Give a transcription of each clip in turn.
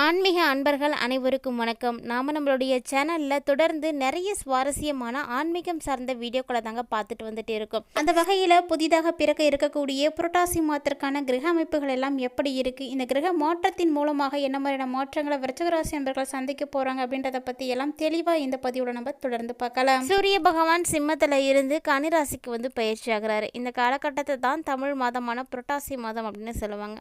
ஆன்மீக அன்பர்கள் அனைவருக்கும் வணக்கம். நாம் நம்மளுடைய சேனலில் தொடர்ந்து நிறைய சுவாரஸ்யமான ஆன்மீகம் சார்ந்த வீடியோக்களை தாங்க பார்த்துட்டு வந்துட்டு இருக்கோம். அந்த வகையில் புதிதாக பிறக்க இருக்கக்கூடிய புரட்டாசி மாதத்திற்கான கிரக அமைப்புகள் எல்லாம் எப்படி இருக்குது இந்த கிரக மாற்றத்தின் மூலமாக என்ன மாதிரியான மாற்றங்களை விரச்சகராசி அன்பர்கள் சந்திக்க போகிறாங்க அப்படின்றத பற்றி எல்லாம் தெளிவாக இந்த பதிவோட நம்ம தொடர்ந்து பார்க்கலாம். சூரிய பகவான் சிம்மத்தில் இருந்து கனிராசிக்கு வந்து பயிற்சி ஆகிறாரு. இந்த காலகட்டத்தை தான் தமிழ் மாதமான புரட்டாசி மாதம் அப்படின்னு சொல்லுவாங்க.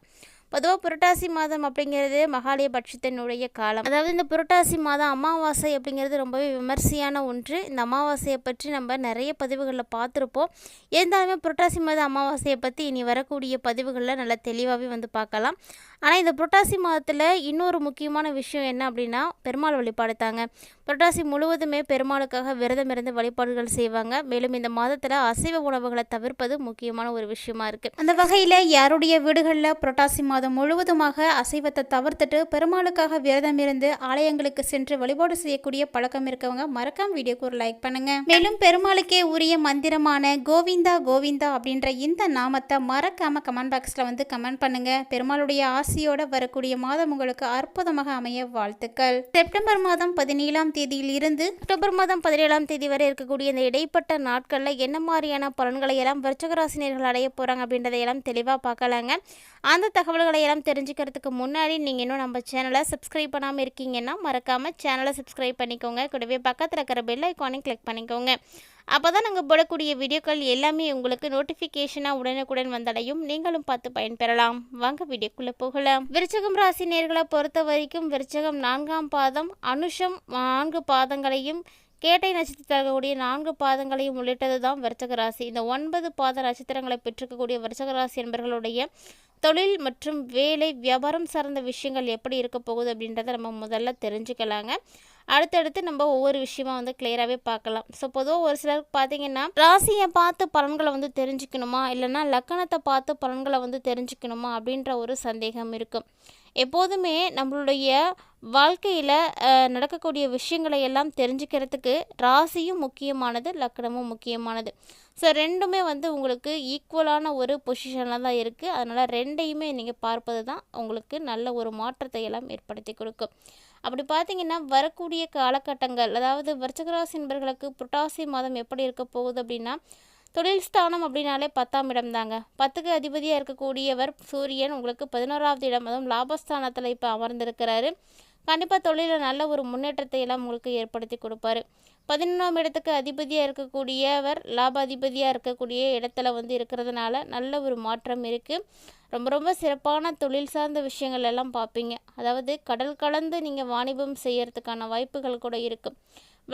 பொதுவாக புரட்டாசி மாதம் அப்படிங்கிறது மகாலய பட்சத்தினுடைய காலம். அதாவது இந்த புரட்டாசி மாதம் அமாவாசை அப்படிங்கிறது ரொம்பவே விமர்சையான ஒன்று. இந்த அமாவாசையை பற்றி நம்ம நிறைய பதிவுகளில் பார்த்துருப்போம். இருந்தாலுமே புரட்டாசி மாதம் அமாவாசையை பற்றி இனி வரக்கூடிய பதிவுகளில் நல்லா தெளிவாகவே வந்து பார்க்கலாம். ஆனால் இந்த புரட்டாசி மாதத்தில் இன்னொரு முக்கியமான விஷயம் என்ன அப்படின்னா பெருமாள் வழிபாடு தாங்க. புரட்டாசி முழுவதுமே பெருமாளுக்காக விரதம் இருந்து வழிபாடுகள் செய்வாங்க. மேலும் இந்த மாதத்தில் அசைவ உணவுகளை தவிர்ப்பது முக்கியமான ஒரு விஷயமா இருக்குது அந்த வகையில் யாருடைய வீடுகளில் புரட்டாசி மாதம் முழுவதுமாக அசைவத்தை தவிர்த்துட்டு பெருமாளுக்காக விரதம் இருந்து ஆலயங்களுக்கு சென்று வழிபாடு செய்யக்கூடிய பழக்கம் இருக்கவங்க மறக்காம வீடியோக்கு ஒரு லைக் பண்ணுங்க. மேலும் பெருமாளுக்கே உரிய மந்திரமான கோவிந்தா கோவிந்தா அப்படின்ற இந்த நாமத்தை மறக்காம கமெண்ட் பாக்ஸில் வந்து கமெண்ட் பண்ணுங்க. பெருமாளுடைய ராசியோட வரக்கூடிய மாதம் உங்களுக்கு அற்புதமாக அமைய வாழ்த்துக்கள். செப்டம்பர் மாதம் பதினேழாம் தேதியில் இருந்து அக்டோபர் மாதம் பதினேழாம் தேதி வரை இருக்கக்கூடிய இந்த இடைப்பட்ட நாட்களில் என்ன மாதிரியான பலன்களை எல்லாம் விருச்சகராசினியர்கள் அடைய போகிறாங்க அப்படின்றதை எல்லாம் தெளிவாக பார்க்கலாங்க. அந்த தகவல்களை எல்லாம் தெரிஞ்சுக்கிறதுக்கு முன்னாடி நீங்கள் இன்னும் நம்ம சேனலை சப்ஸ்கிரைப் பண்ணாமல் இருக்கீங்கன்னா மறக்காமல் சேனலை சப்ஸ்கிரைப் பண்ணிக்கோங்க. கூடவே பக்கத்தில் இருக்கிற பெல் ஐக்கானையும் கிளிக் பண்ணிக்கோங்க. அப்போ தான் நாங்கள் போடக்கூடிய வீடியோக்கள் எல்லாமே உங்களுக்கு நோட்டிஃபிகேஷனாக உடனுக்குடன் வந்தடையும். நீங்களும் பார்த்து பயன்பெறலாம். வாங்க வீடியோக்குள்ளே போகலாம். விருச்சகம் ராசி நேர்களை பொறுத்த வரைக்கும் விருச்சகம் நான்காம் பாதம் அனுஷம் நான்கு பாதங்களையும் கேட்டை நட்சத்திரத்தில் இருக்கக்கூடிய நான்கு பாதங்களையும் உள்ளிட்டது தான் விருச்சக ராசி. இந்த ஒன்பது பாத நட்சத்திரங்களை பெற்றிருக்கக்கூடிய விருச்சக ராசி என்பர்களுடைய தொழில் மற்றும் வேலை வியாபாரம் சார்ந்த விஷயங்கள் எப்படி இருக்க போகுது அப்படின்றத நம்ம முதல்ல தெரிஞ்சுக்கலாங்க. அடுத்தடுத்து நம்ம ஒவ்வொரு விஷயமா வந்து கிளியராகவே பார்க்கலாம். ஸோ பொதுவாக ஒரு சிலருக்கு பார்த்தீங்கன்னா ராசியை பார்த்து பலன்களை வந்து தெரிஞ்சுக்கணுமா? இல்லைன்னா லக்கணத்தை பார்த்து பலன்களை வந்து தெரிஞ்சுக்கணுமா? அப்படின்ற ஒரு சந்தேகம் இருக்கும் எப்போதுமே நம்மளுடைய வாழ்க்கையில் நடக்கக்கூடிய விஷயங்களை எல்லாம் தெரிஞ்சுக்கிறதுக்கு ராசியும் முக்கியமானது லக்கணமும் முக்கியமானது. ஸோ ரெண்டுமே வந்து உங்களுக்கு ஈக்குவலான ஒரு பொசிஷனில் தான் இருக்குது அதனால் ரெண்டையுமே நீங்கள் பார்ப்பது தான் உங்களுக்கு நல்ல ஒரு மாற்றத்தை எல்லாம் ஏற்படுத்தி கொடுக்கும். அப்படி பார்த்தீங்கன்னா வரக்கூடிய காலகட்டங்கள் அதாவது விருச்சகராசி என்பர்களுக்கு புரட்டாசி மாதம் எப்படி இருக்க போகுது அப்படின்னா தொழில் ஸ்தானம் அப்படின்னாலே பத்தாம் இடம் தாங்க. பத்துக்கு அதிபதியாக இருக்கக்கூடியவர் சூரியன் உங்களுக்கு பதினோராவது இடம் அதுவும் லாபஸ்தானத்தில் இப்போ அமர்ந்திருக்கிறாரு. கண்டிப்பாக தொழிலில் நல்ல ஒரு முன்னேற்றத்தை எல்லாம் உங்களுக்கு ஏற்படுத்தி கொடுப்பாரு. பதினொன்றாம் இடத்துக்கு அதிபதியாக இருக்கக்கூடியவர் லாப அதிபதியாக இருக்கக்கூடிய இடத்துல வந்து இருக்கிறதுனால நல்ல ஒரு மாற்றம் இருக்குது ரொம்ப ரொம்ப சிறப்பான தொழில் சார்ந்த விஷயங்கள் எல்லாம் பார்ப்பீங்க அதாவது கடல் கலந்து நீங்கள் வாணிபம் செய்யறதுக்கான வாய்ப்புகள் கூட இருக்குது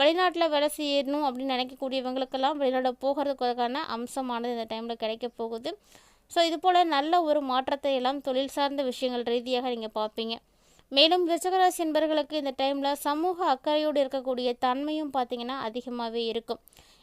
வெளிநாட்டில் வேலை செய்யணும் அப்படின்னு நினைக்கக்கூடியவங்களுக்கெல்லாம் வெளிநாடு போகிறதுக்கான அம்சமானது இந்த டைமில் கிடைக்க போகுது. ஸோ இது போல் நல்ல ஒரு மாற்றத்தை எல்லாம் தொழில் சார்ந்த விஷயங்கள் ரீதியாக நீங்கள் பார்ப்பீங்க மேலும் விருச்சகராசி என்பவர்களுக்கு இந்த டைமில் சமூக அக்கறையோடு இருக்கக்கூடிய தன்மையும் பார்த்திங்கன்னா அதிகமாகவே இருக்கும்.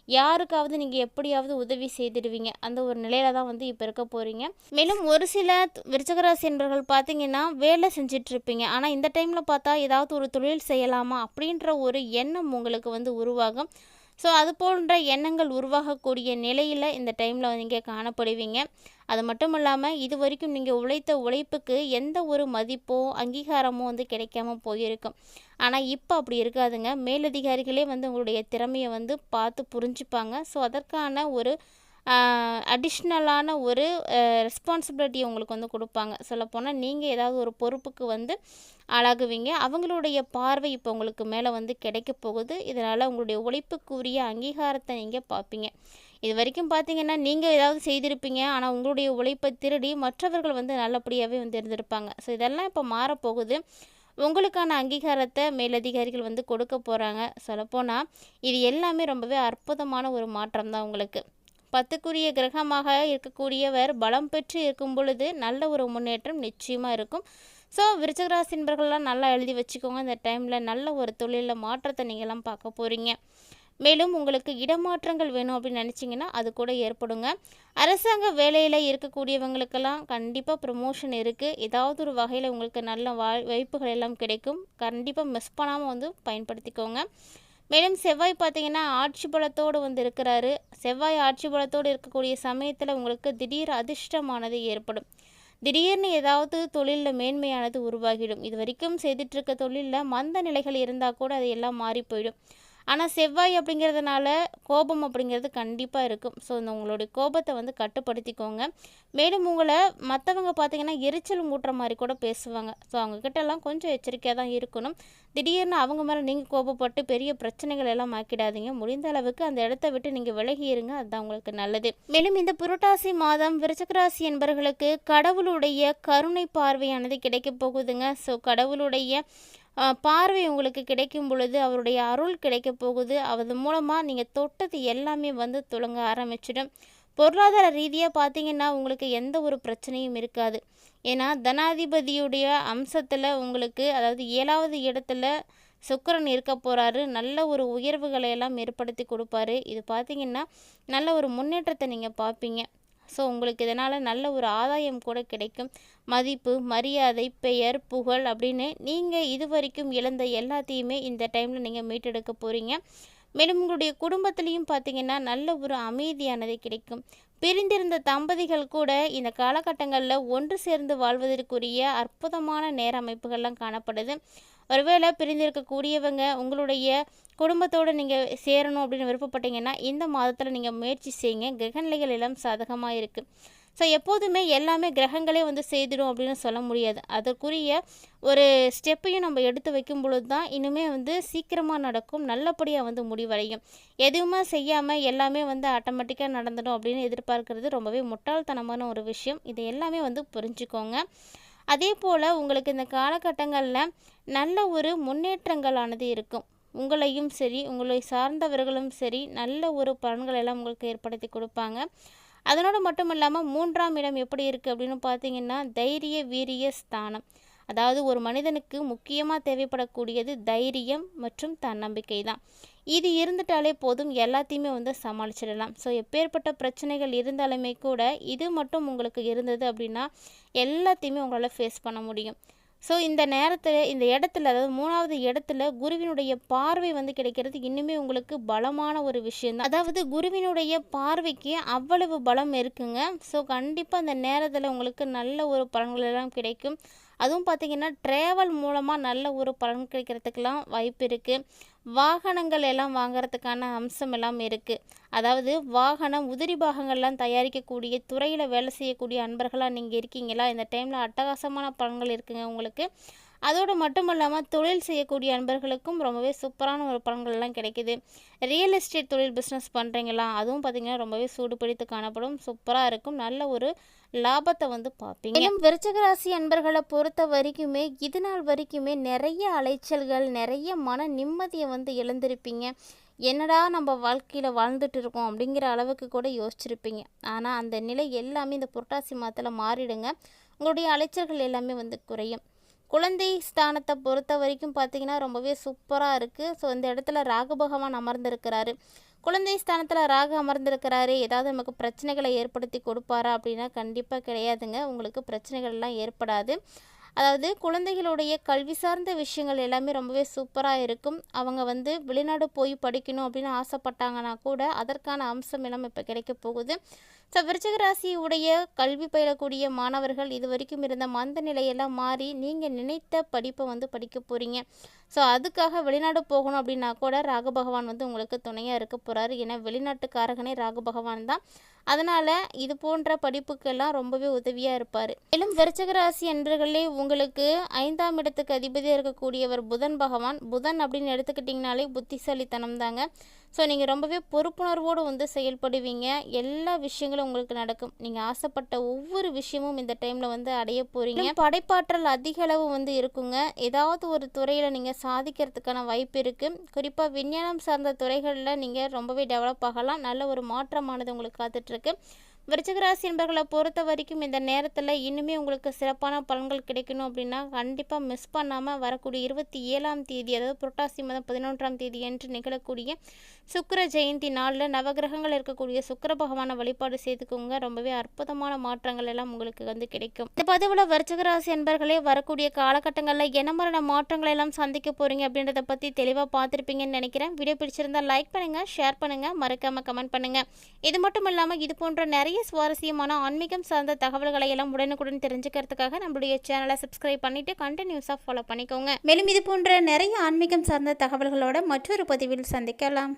யாருக்காவது நீங்கள் எப்படியாவது உதவி செய்திடுவீங்க. அந்த ஒரு நிலையில தான் வந்து இப்போ இருக்க போகிறீங்க மேலும் ஒரு சில விருச்சகராசி என்பர்கள் பார்த்தீங்கன்னா வேலை செஞ்சிட்ருப்பீங்க ஆனால் இந்த டைமில் பார்த்தா ஏதாவது ஒரு தொழில் செய்யலாமா அப்படின்ற ஒரு எண்ணம் உங்களுக்கு வந்து உருவாகும். ஸோ அது போன்ற எண்ணங்கள் உருவாகக்கூடிய நிலையில் இந்த டைமில் நீங்கள் காணப்படுவீங்க. அது மட்டும் இல்லாமல் இது வரைக்கும் நீங்கள் உழைத்த உழைப்புக்கு எந்த ஒரு மதிப்போ அங்கீகாரமோ வந்து கிடைக்காம போயிருக்கும். ஆனால் இப்போ அப்படி இருக்காதுங்க. மேலதிகாரிகளே வந்து உங்களுடைய திறமையை வந்து பார்த்து புரிஞ்சுப்பாங்க. ஸோ அதற்கான ஒரு அடிஷ்னலான ஒரு ரெஸ்பான்சிபிலிட்டி உங்களுக்கு வந்து கொடுப்பாங்க. சொல்லப்போனால் நீங்கள் ஏதாவது ஒரு பொறுப்புக்கு வந்து ஆளாகுவீங்க. அவங்களுடைய பார்வை இப்போ உங்களுக்கு மேலே வந்து கிடைக்க போகுது. இதனால் உங்களுடைய உழைப்புக்குரிய அங்கீகாரத்தை நீங்கள் பார்ப்பீங்க. இது வரைக்கும் பார்த்தீங்கன்னா நீங்கள் ஏதாவது செய்திருப்பீங்க. ஆனால் உங்களுடைய உழைப்பை திருடி மற்றவர்கள் வந்து நல்லபடியாகவே வந்து இருந்திருப்பாங்க. ஸோ இதெல்லாம் இப்போ மாறப்போகுது. உங்களுக்கான அங்கீகாரத்தை மேலதிகாரிகள் வந்து கொடுக்க போகிறாங்க சொல்லப்போனால் இது எல்லாமே ரொம்பவே அற்புதமான ஒரு மாற்றம் தான் உங்களுக்கு. பத்துக்குரிய கிரகமாக இருக்கக்கூடியவர் பலம் பெற்று இருக்கும் பொழுது நல்ல ஒரு முன்னேற்றம் நிச்சயமாக இருக்கும். ஸோ விருச்சகராசி என்பர்கள்லாம் நல்லா எழுதி வச்சுக்கோங்க. இந்த டைமில் நல்ல ஒரு தொழிலில் மாற்றத்தை நீங்கள்லாம் பார்க்க போகிறீங்க மேலும் உங்களுக்கு இடமாற்றங்கள் வேணும் அப்படின்னு நினச்சிங்கன்னா அது கூட ஏற்படுங்க. அரசாங்க வேலையில் இருக்கக்கூடியவங்களுக்கெல்லாம் கண்டிப்பாக ப்ரமோஷன் இருக்குது ஏதாவது ஒரு வகையில் உங்களுக்கு நல்ல வாய்ப்புகள் எல்லாம் கிடைக்கும். கண்டிப்பாக மிஸ் பண்ணாமல் வந்து பயன்படுத்திக்கோங்க. மேலும் செவ்வாய் பார்த்தீங்கன்னா ஆட்சி பலத்தோடு வந்து இருக்கிறாரு. செவ்வாய் ஆட்சி பலத்தோடு இருக்கக்கூடிய சமயத்தில் உங்களுக்கு திடீர் அதிர்ஷ்டமானது ஏற்படும். திடீர்னு ஏதாவது தொழிலில் மேன்மையானது உருவாகிடும். இது வரைக்கும் செய்துட்டு இருக்க தொழிலில் மந்த நிலைகள் இருந்தால் கூட அது எல்லாம் மாறி போயிடும். ஆனால் செவ்வாய் அப்படிங்கிறதுனால கோபம் அப்படிங்கிறது கண்டிப்பாக இருக்கும். ஸோ இந்த உங்களுடைய கோபத்தை வந்து கட்டுப்படுத்திக்கோங்க. மேலும் உங்களை மற்றவங்க பார்த்தீங்கன்னா எரிச்சல் மூட்டுற மாதிரி கூட பேசுவாங்க. ஸோ அவங்கக்கிட்டலாம் கொஞ்சம் எச்சரிக்கையாக தான் இருக்கணும். திடீர்னு அவங்க மேலே நீங்கள் கோபப்பட்டு பெரிய பிரச்சனைகள் எல்லாம் ஆக்கிடாதீங்க. முடிந்த அளவுக்கு அந்த இடத்த விட்டு நீங்கள் விலகி இருங்க. அதுதான் உங்களுக்கு நல்லது. மேலும் இந்த புரட்டாசி மாதம் விருச்சகராசி என்பவர்களுக்கு கடவுளுடைய கருணை பார்வையானது கிடைக்க போகுதுங்க. ஸோ கடவுளுடைய பார்வை உங்களுக்கு கிடைக்கும் பொழுது அவருடைய அருள் கிடைக்க போகுது. அது மூலமாக நீங்கள் தொட்டது எல்லாமே வந்து துளங்க ஆரம்பிச்சிடும். பொருளாதார ரீதியாக பார்த்தீங்கன்னா உங்களுக்கு எந்த ஒரு பிரச்சனையும் இருக்காது. ஏன்னா தனாதிபதியுடைய அம்சத்தில் உங்களுக்கு அதாவது ஏழாவது இடத்துல சுக்கரன் இருக்க போகிறாரு நல்ல ஒரு உயர்வுகளை எல்லாம் ஏற்படுத்தி கொடுப்பாரு. இது பார்த்தீங்கன்னா நல்ல ஒரு முன்னேற்றத்தை நீங்கள் பார்ப்பீங்க ஸோ உங்களுக்கு இதனால் நல்ல ஒரு ஆதாயம் கூட கிடைக்கும். மதிப்பு மரியாதை பெயர் புகழ் அப்படின்னு நீங்கள் இது வரைக்கும் இழந்த எல்லாத்தையுமே இந்த டைமில் நீங்கள் மீட்டெடுக்க போகிறீங்க மேலும் உங்களுடைய குடும்பத்துலேயும் பார்த்தீங்கன்னா நல்ல ஒரு அமைதியானது கிடைக்கும். பிரிந்திருந்த தம்பதிகள் கூட இந்த காலகட்டங்களில் ஒன்று சேர்ந்து வாழ்வதற்குரிய அற்புதமான நேர அமைப்புகள்லாம் காணப்படுது. ஒருவேளை பிரிந்திருக்கக்கூடியவங்க உங்களுடைய குடும்பத்தோடு நீங்கள் சேரணும் அப்படின்னு விருப்பப்பட்டீங்கன்னா இந்த மாதத்தில் நீங்கள் முயற்சி செய்யுங்க. கிரகநிலைகள் எல்லாம் சாதகமாக இருக்குது ஸோ எப்போதுமே எல்லாமே கிரகங்களே வந்து செய்திடும் அப்படின்னு சொல்ல முடியாது. அதற்குரிய ஒரு ஸ்டெப்பையும் நம்ம எடுத்து வைக்கும் பொழுது தான் இனிமே வந்து சீக்கிரமாக நடக்கும் நல்லபடியாக வந்து முடிவடையும். எதுவுமே செய்யாமல் எல்லாமே வந்து ஆட்டோமேட்டிக்காக நடந்துடும் அப்படின்னு எதிர்பார்க்கறது ரொம்பவே முட்டாள்தனமான ஒரு விஷயம். இதை எல்லாமே வந்து புரிஞ்சுக்கோங்க. அதே போல் உங்களுக்கு இந்த காலகட்டங்களில் நல்ல ஒரு முன்னேற்றங்களானது இருக்கும். உங்களையும் சரி உங்களை சார்ந்தவர்களும் சரி நல்ல ஒரு பலன்கள் எல்லாம் உங்களுக்கு ஏற்படுத்தி கொடுப்பாங்க. அதனோடு மட்டும் இல்லாமல் மூன்றாம் இடம் எப்படி இருக்குது அப்படின்னு பார்த்தீங்கன்னா தைரிய வீரிய ஸ்தானம். அதாவது ஒரு மனிதனுக்கு முக்கியமாக தேவைப்படக்கூடியது தைரியம் மற்றும் தன்னம்பிக்கை தான் இது இருந்துட்டாலே போதும் எல்லாத்தையுமே வந்து சமாளிச்சிடலாம். ஸோ எப்பேற்பட்ட பிரச்சனைகள் இருந்தாலுமே கூட இது மட்டும் உங்களுக்கு இருந்தது அப்படின்னா எல்லாத்தையுமே உங்களால் ஃபேஸ் பண்ண முடியும். ஸோ இந்த நேரத்தில் இந்த இடத்துல அதாவது மூணாவது இடத்துல குருவினுடைய பார்வை வந்து கிடைக்கிறது இன்னுமே உங்களுக்கு பலமான ஒரு விஷயந்தான் அதாவது குருவினுடைய பார்வைக்கு அவ்வளவு பலம் இருக்குங்க. ஸோ கண்டிப்பாக அந்த நேரத்தில் உங்களுக்கு நல்ல ஒரு பலன்கள் எல்லாம் கிடைக்கும். அதுவும் பார்த்திங்கன்னா ட்ராவல் மூலமாக நல்ல ஒரு பலன் கிடைக்கிறதுக்கெலாம் வாய்ப்பு இருக்குது வாகனங்கள் எல்லாம் வாங்குறதுக்கான அம்சம் எல்லாம் இருக்குது அதாவது வாகனம் உதிரி பாகங்கள்லாம் தயாரிக்கக்கூடிய துறையில் வேலை செய்யக்கூடிய அன்பர்களாக நீங்கள் இருக்கீங்களா? இந்த டைமில் அட்டகாசமான பலன்கள் இருக்குங்க உங்களுக்கு. அதோடு மட்டும் இல்லாமல் தொழில் செய்யக்கூடிய அன்பர்களுக்கும் ரொம்பவே சூப்பரான ஒரு பலன்கள்லாம் கிடைக்கிது. ரியல் எஸ்டேட் தொழில் பிஸ்னஸ் பண்ணுறீங்களா அதுவும் பார்த்திங்கன்னா ரொம்பவே சூடு பிடித்து காணப்படும். சூப்பராக இருக்கும். நல்ல ஒரு லாபத்தை வந்து பார்ப்பீங்க மேலும் விருச்சகராசி அன்பர்களை பொறுத்த வரைக்குமே இது நாள் வரைக்குமே நிறைய அலைச்சல்கள் நிறைய மன நிம்மதியை வந்து இழந்திருப்பீங்க. என்னடா நம்ம வாழ்க்கையில் வாழ்ந்துட்டு இருக்கோம் அப்படிங்கிற அளவுக்கு கூட யோசிச்சிருப்பீங்க. ஆனால் அந்த நிலை எல்லாமே இந்த புரட்டாசி மாதத்தில் மாறிடுங்க. உங்களுடைய அலைச்சல்கள் எல்லாமே வந்து குறையும். குழந்தை ஸ்தானத்தை பொறுத்த வரைக்கும் பார்த்தீங்கன்னா ரொம்பவே சூப்பராக இருக்குது ஸோ இந்த இடத்துல ராகு பகவான் அமர்ந்திருக்கிறாரு. குழந்தை ஸ்தானத்தில் ராகு அமர்ந்திருக்கிறாரு. ஏதாவது நமக்கு பிரச்சனைகளை ஏற்படுத்தி கொடுப்பாரா அப்படின்னா கண்டிப்பாக கிடையாதுங்க. உங்களுக்கு பிரச்சனைகள்லாம் ஏற்படாது. அதாவது குழந்தைகளுடைய கல்வி சார்ந்த விஷயங்கள் எல்லாமே ரொம்பவே சூப்பராக இருக்கும். அவங்க வந்து வெளிநாடு போய் படிக்கணும் அப்படின்னு ஆசைப்பட்டாங்கன்னா கூட அதற்கான அம்சம் எல்லாம் இப்போ கிடைக்க போகுது. ஸோ விருச்சக ராசியுடைய கல்வி பயிலக்கூடிய மாணவர்கள் இது வரைக்கும் இருந்த மந்த நிலையெல்லாம் மாறி நீங்கள் நினைத்த படிப்பை வந்து படிக்க போகிறீங்க ஸோ அதுக்காக வெளிநாடு போகணும் அப்படின்னா கூட ராகு பகவான் வந்து உங்களுக்கு துணையாக இருக்க போகிறாரு ஏன்னா வெளிநாட்டுக்காரகனே ராகு பகவான் தான். அதனால் இது போன்ற படிப்புக்கெல்லாம் ரொம்பவே உதவியாக இருப்பார். மேலும் விருச்சகராசி அன்பர்களே உங்களுக்கு ஐந்தாம் இடத்துக்கு அதிபதியாக இருக்கக்கூடியவர் புதன் பகவான். புதன் அப்படின்னு எடுத்துக்கிட்டிங்கனாலே புத்திசாலித்தனம் தாங்க ஸோ நீங்கள் ரொம்பவே பொறுப்புணர்வோடு வந்து செயல்படுவீங்க. எல்லா விஷயங்களும் உங்களுக்கு நடக்கும். நீங்கள் ஆசைப்பட்ட ஒவ்வொரு விஷயமும் இந்த டைமில் வந்து அடைய போகிறீங்க படைப்பாற்றல் அதிக அளவு வந்து இருக்குங்க. ஏதாவது ஒரு துறையில் நீங்கள் சாதிக்கிறதுக்கான வாய்ப்பு இருக்குது குறிப்பாக விஞ்ஞானம் சார்ந்த துறைகளில் நீங்கள் ரொம்பவே டெவலப் ஆகலாம். நல்ல ஒரு மாற்றமானது உங்களுக்கு காத்துட்ருக்கு விருச்சிகராசி என்பர்களை பொறுத்த வரைக்கும் இந்த நேரத்தில் இன்னுமே உங்களுக்கு சிறப்பான பலன்கள் கிடைக்கணும் அப்படின்னா கண்டிப்பாக மிஸ் பண்ணாமல் வரக்கூடிய இருபத்தி ஏழாம் தேதி அதாவது புரட்டாசி மாதம் பதினொன்றாம் தேதி என்று நிகழக்கூடிய சுக்கர ஜெயந்தி நாளில் நவகிரகங்கள் இருக்கக்கூடிய சுக்கர பகவானை வழிபாடு செய்துக்கோங்க. ரொம்பவே அற்புதமான மாற்றங்கள் எல்லாம் உங்களுக்கு வந்து கிடைக்கும். இந்த பதிவில் விருச்சிகராசி என்பர்களே வரக்கூடிய காலகட்டங்களில் என்ன மாதிரியான மாற்றங்கள் எல்லாம் சந்திக்க போகிறீங்க அப்படின்றத பற்றி தெளிவாக பார்த்துருப்பீங்கன்னு நினைக்கிறேன். வீடியோ பிடிச்சிருந்தால் லைக் பண்ணுங்கள் ஷேர் பண்ணுங்கள் மறக்காமல் கமெண்ட் பண்ணுங்கள் இது மட்டும் இல்லாமல் இது போன்ற நிறைய நிறைய சுவாரஸ்யமான ஆன்மீகம் சார்ந்த தகவல்களை எல்லாம் உடனுக்குடன் தெரிஞ்சுக்கிறதுக்காக நம்மளுடைய சேனலை சப்ஸ்கிரைப் பண்ணிட்டு கண்டினியூஸாக ஃபாலோ பண்ணிக்கோங்க. மேலும் இது போன்ற நிறைய ஆன்மீகம் சார்ந்த தகவல்களோட மற்றொரு பதிவில் சந்திக்கலாம்.